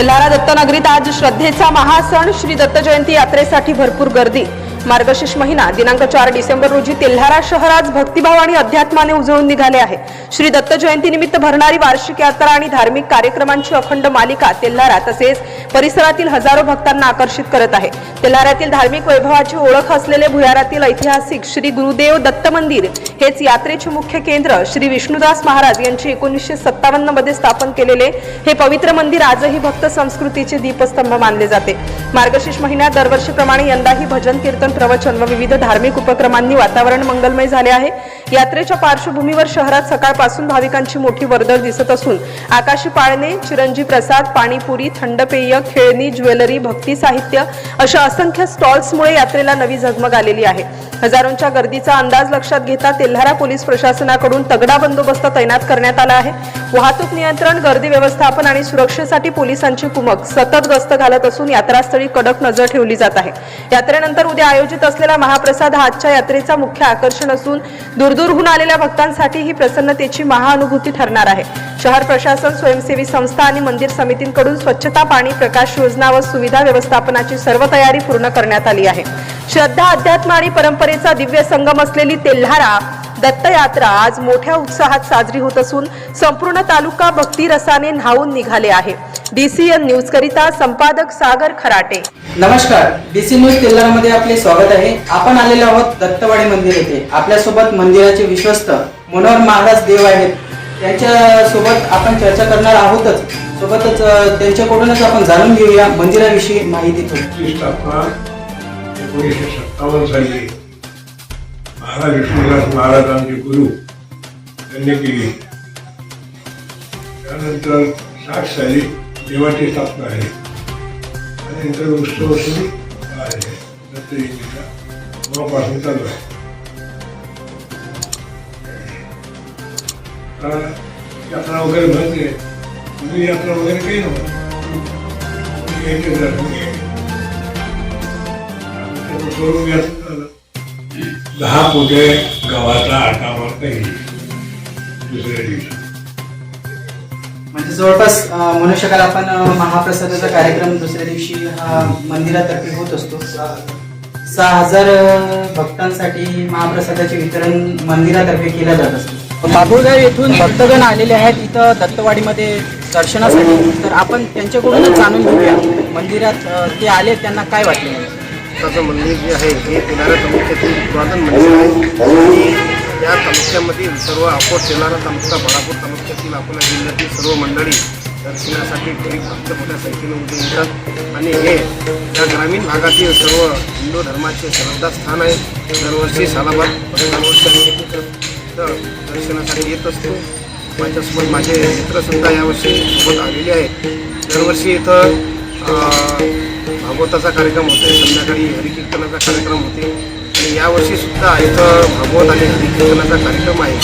तेल्हारा दत्तनगरीत आज श्रद्धेचा महासण. श्री दत्त जयंती यात्रेसाठी भरपूर गर्दी. मार्गशीर्ष महिना दिनांक चार डिसेंबर रोजी तेल्हारा शहर आज भक्तिभाव आणि अध्यात्माने उजळून निघाले आहे. श्री दत्त जयंती निमित्त भरणारी वार्षिक यात्रा आणि धार्मिक कार्यक्रमांची अखंड मालिका तेल्हारा तसेच परिसरातील हजारो भक्तांना आकर्षित करत आहे. तेल्हारातील धार्मिक वैभवाची ओळख असलेले भुयारातील ऐतिहासिक श्री गुरुदेव दत्त मंदिर हेच यात्रेचे मुख्य केंद्र श्री विष्णुदास महाराज यांची एकोणीसशे सत्तावन्नमध्ये स्थापन केलेले हे पवित्र मंदिर आजही भक्त संस्कृतीचे दीपस्तंभ मानले जाते. मार्गशीर्ष महिन्यात दरवर्षीप्रमाणे यंदाही भजन कीर्तन प्रवचन व विविध धार्मिक उपक्रमांनी वातावरण मंगलमय झाले आहे. यात्रेच्या पार्श्वभूमीवर शहरात सकाळपासून भाविकांची मोठी वर्दळ दिसत असून आकाशी पाळणे चिरंजी प्रसाद पाणीपुरी थंड पेय खेळणी ज्वेलरी भक्ती साहित्य अशा असंख्य स्टॉल्समुळे यात्रेला नवी झगमग आलेली आहे. हजारोंच्या गर्दीचा अंदाज लक्षात घेता तेल्हारा पोलीस प्रशासनाकडून तगडा बंदोबस्त तैनात करण्यात आला आहे. वाहतूक नियंत्रण गर्दी व्यवस्थापन आणि सुरक्षेसाठी पोलिसांची कुमक सतत गस्त घालत असून यात्रास्थळी कडक नजर ठेवली जात आहे. यात्रेनंतर उद्या आयोजित असलेला महाप्रसाद हा आजच्या यात्रेचा मुख्य आकर्षण असून दूरदूरहून आलेल्या भक्तांसाठी ही प्रसन्नतेची महाअनुभूती ठरणार आहे. शहर प्रशासन स्वयंसेवी संस्था आणि मंदिर समितींकडून स्वच्छता पाणी प्रकाश योजना व सुविधा व्यवस्थापनाची सर्व तयारी पूर्ण करण्यात आली आहे. श्रद्धा अध्यात्म आणि परंपरेचा दिव्य संगम असलेली तेल्हारा दत्तयात्रा आज मोठ्या उत्साहात साजरी होत असून संपूर्ण तालुका भक्तिरसाने न्हावून निघाले आहे. डीसीएन न्यूज करिता संपादक सागर खराटे. नमस्कार डीसी न्यूज तेलारामध्ये आपले स्वागत आहे. आपण आलेलो आहोत दत्तवाडी मंदिर येथे. आपल्यासोबत मंदिराचे विश्वस्त मनोहर महाराज देव आहेत. त्यांच्यासोबत आपण चर्चा करणार आहोतच. सोबतच त्यांच्याकडूनच आपण जाणून घेऊया मंदिराविषयी माहिती एकोणीसशे सत्तावन्न साली महाराज विष्णुदास महाराजांचे गुरु त्यांनी केली. त्यानंतर साठ साली देवाची स्थापना आहे आणि नंतर उत्सव सुरू आहे. दत्त तेव्हापासून चालू आहे. यात्रा वगैरे भरते तुम्ही यात्रा वगैरे काही नव्हतं. झालं. दहा पोते गव्हाचा आटा मारता येईल. दुसऱ्या दिवशी. म्हणजे जवळपास म्हणू शकाल आपण महाप्रसादाचा कार्यक्रम दुसऱ्या दिवशी हा मंदिरातर्फे होत असतो. सहा हजार भक्तांसाठी महाप्रसादाचे वितरण मंदिरातर्फे केलं जात असतं. बाबुळगाव येथून भक्तगण आलेले आहेत इथं दत्तवाडीमध्ये दर्शनासाठी. तर आपण त्यांच्याकडूनच जाणून घेऊया मंदिरात ते आले त्यांना काय वाटले? दत्ताचं मंदिर जे आहे हे येणाऱ्या तालुक्यातील पुरातन मंदिर आहे. आणि या तालुक्यामधील सर्व अकोट येणारा तालुका बळापूर तालुक्यातील अकोला जिल्ह्यातील सर्व मंडळी दर्शनासाठी गरीब भक्त मोठ्या संख्येने उभे येतात आणि हे या ग्रामीण भागातील सर्व हिंदू धर्माचे श्रद्धास्थान आहे. दरवर्षी सालाबाद दरवर्षी दर्शनासाठी येत असतो. माझ्यासोबत माझे मित्रसुद्धा यावर्षी सोबत आलेले आहेत. दरवर्षी इथं भागवताचा कार्यक्रम होते संध्याकाळी हरिकीर्तनाचा कार्यक्रम होते. आणि यावर्षीसुद्धा इथं भागवत आणि हरिकीर्तनाचा कार्यक्रम आहे.